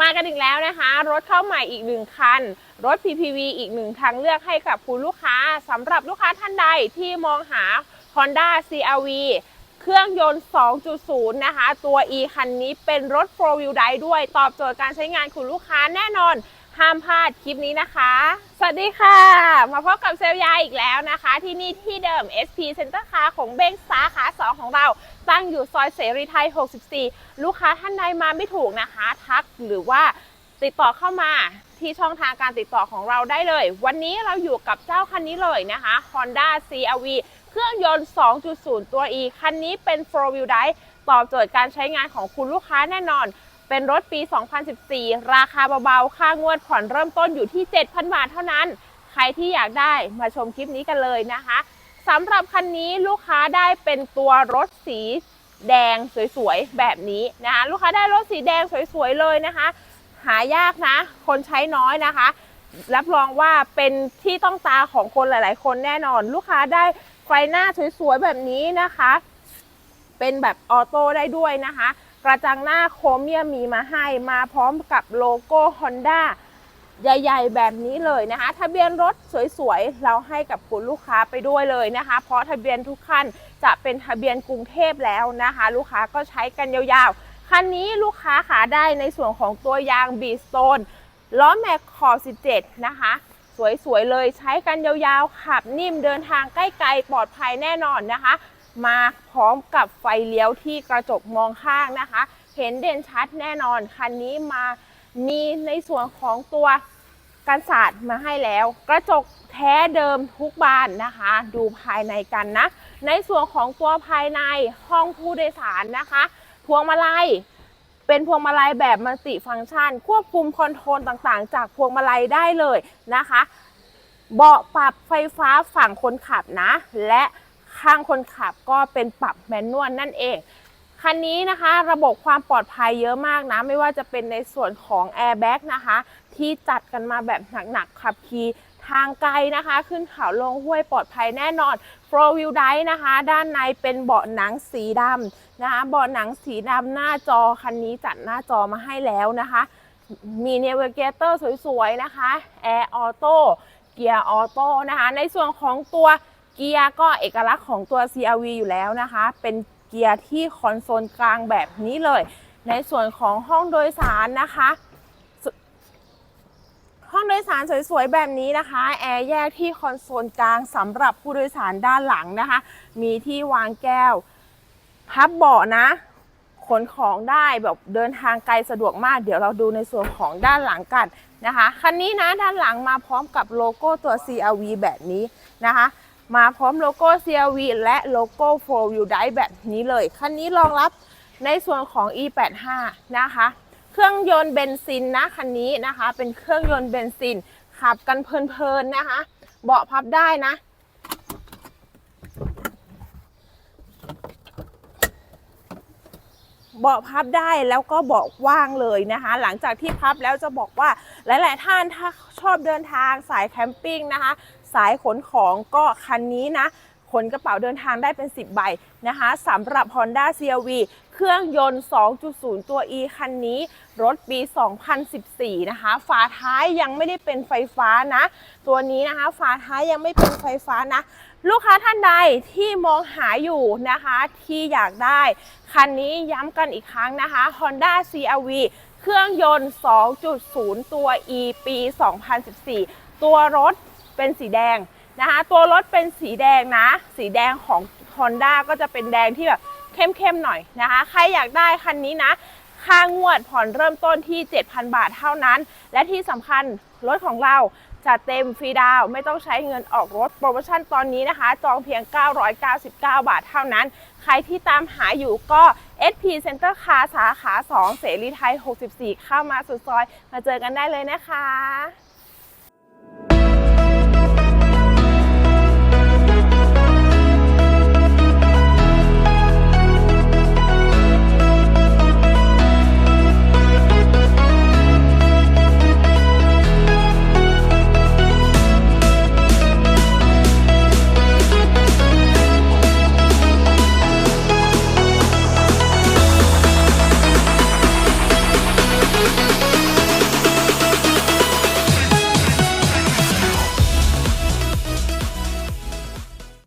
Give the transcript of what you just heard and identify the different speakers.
Speaker 1: มากันอีกแล้วนะคะ รถเข้าใหม่อีกหนึ่งคัน รถ PPV อีกหนึ่งทางเลือกให้กับคุณลูกค้าสำหรับลูกค้าท่านใดที่มองหา Honda CRV เครื่องยนต์ 2.0 นะคะ ตัว E คันนี้เป็นรถ 4 wheel drive ด้วย ตอบโจทย์การใช้งานคุณลูกค้าแน่นอน ห้ามพลาดคลิปนี้นะคะ สวัสดีค่ะ มาพบกับเซลลยาอีกแล้วนะคะ ที่นี่ที่เดิม SP Center Car ของเบงสาขา2 ของเรา ตั้งอยู่ซอยเสรีไทย 64 ลูกค้าท่านใดมาไม่ถูกนะคะ ทักหรือว่าติดต่อเข้ามาที่ช่องทางการติดต่อของเราได้เลย วันนี้เราอยู่กับเจ้าคันนี้เลยนะคะ Honda CRV เครื่องยนต์ 2.0 ตัว E คันนี้เป็น 4 wheel drive ตอบโจทย์การใช้งานของคุณลูกค้าแน่นอน เป็นรถปี 2014 ราคาเบาๆ ค่างวดผ่อนเริ่มต้นอยู่ที่ 7,000 บาทเท่านั้น ใครที่อยากได้มาชมคลิปนี้กันเลยนะคะสำหรับคันนี้ลูกค้าได้เป็นตัวรถสีแดงสวยๆ แบบนี้นะคะลูกค้าได้รถสีแดงสวยๆ เลยนะคะ หายากนะ คนใช้น้อยนะคะ รับรองว่าเป็นที่ต้องตาของคนหลายๆ คนแน่นอน ลูกค้าได้ไฟหน้าสวยๆ แบบนี้นะคะ เป็นแบบออโต้ได้ด้วยนะคะ กระจังหน้าโครเมียมมีมาให้มาพร้อมกับโลโก้ Honda ใหญ่ๆ แบบนี้เลยนะคะทะเบียนรถสวยๆ เราให้กับคุณลูกค้าไปด้วยเลยนะคะ เพราะทะเบียนทุกคันจะเป็นทะเบียนกรุงเทพแล้วนะคะ ลูกค้าก็ใช้กันยาวๆ คันนี้ลูกค้าขาได้ในส่วนของตัวยางบีสโตนล้อแม็กขอบ 17 นะคะ สวยๆ เลยใช้กันยาวๆ ขับนิ่มเดินทางใกล้ๆ ปลอดภัยแน่นอนนะคะ มาพร้อมกับไฟเลี้ยวที่กระจกมองข้างนะคะ เห็นเด่นชัดแน่นอน คันนี้มามีในส่วนของตัวกันศาสตร์มาให้แล้ว กระจกแท้เดิมทุกบานนะคะ ดูภายในกันนะ ในส่วนของตัวภายในห้องผู้โดยสารนะคะ พวงมาลัยเป็นพวงมาลัยแบบมัลติฟังก์ชัน ควบคุมคอนโทรลต่างๆ จากพวงมาลัยได้เลยนะคะ เบาะปรับไฟฟ้าฝั่งคนขับนะ และ ข้างคนขับก็เป็นปรับแมนนวลนั่นเองคันนี้นะคะระบบความปลอดภัยเยอะมากนะ ไม่ว่าจะเป็นในส่วนของแอร์แบ็กนะคะ ที่จัดกันมาแบบหนักๆขับขี่ทางไกลนะคะ ขึ้นเขาลงห้วยปลอดภัยแน่นอน4 wheel drive นะคะ ด้านในเป็นเบาะหนังสีดำนะคะเบาะหนังสีดำหน้าจอคันนี้จัดหน้าจอมาให้แล้วนะคะ มีเนวิเกเตอร์สวยๆนะคะแอร์ออโต้เกียร์ออโต้นะคะ ในส่วนของตัว เกียร์ก็เอกลักษณ์ของตัว CRV อยู่แล้วนะคะ เป็นเกียร์ที่คอนโซลกลางแบบนี้เลย ในส่วนของห้องโดยสารนะคะ ห้องโดยสารสวยๆแบบนี้นะคะ แอร์แยกที่คอนโซลกลางสำหรับผู้โดยสารด้านหลังนะคะ มีที่วางแก้ว พับเบาะนะขนของได้แบบเดินทางไกลสะดวกมาก เดี๋ยวเราดูในส่วนของด้านหลังกันนะคะ คันนี้นะด้านหลังมาพร้อมกับโลโก้ตัว CRV แบบนี้นะคะ มาพร้อมโลโก้ CRV และโลโก้4 Wheel Drive แบบนี้เลย คันนี้รองรับในส่วนของ E85 นะคะ เครื่องยนต์เบนซินนะคันนี้นะคะ เป็นเครื่องยนต์เบนซิน ขับกันเพลินๆนะคะ เบาะพับได้นะ เบาะพับได้แล้วก็เบาะว่างเลยนะคะ หลังจากที่พับแล้วจะบอกว่าหลาย ๆ ท่านถ้าชอบเดินทางสายแคมปิ้งนะคะ สายขนของก็คันนี้นะขนกระเป๋าเดินทางได้เป็น 10 ใบนะคะสำหรับ Honda CRV เครื่องยนต์ 2.0 ตัว E คันนี้ รถปี 2014 นะคะ ฝาท้ายยังไม่ได้เป็นไฟฟ้านะ ตัวนี้นะคะ ฝาท้ายยังไม่เป็นไฟฟ้านะ ลูกค้าท่านใดที่มองหาอยู่นะคะ ที่อยากได้ คันนี้ย้ำกันอีกครั้งนะคะ Honda CRV เครื่องยนต์ 2.0 ตัว E ปี 2014 ตัวรถ เป็นสีแดงนะคะ ตัวรถเป็นสีแดงนะ สีแดงของ Honda ก็จะเป็นแดงที่แบบเข้มๆหน่อยนะคะ ใครอยากได้คันนี้นะ ค่างวดผ่อนเริ่มต้นที่ 7,000 บาทเท่านั้น และที่สำคัญรถของเราจัดเต็มฟรีดาวไม่ต้องใช้เงินออกรถโปรโมชั่นตอนนี้นะคะ จองเพียง 999 บาทเท่านั้น ใครที่ตามหาอยู่ก็ SP Center Car สาขา 2 เสรีไทย 64 เข้ามาสุดซอย มาเจอกันได้เลยนะคะ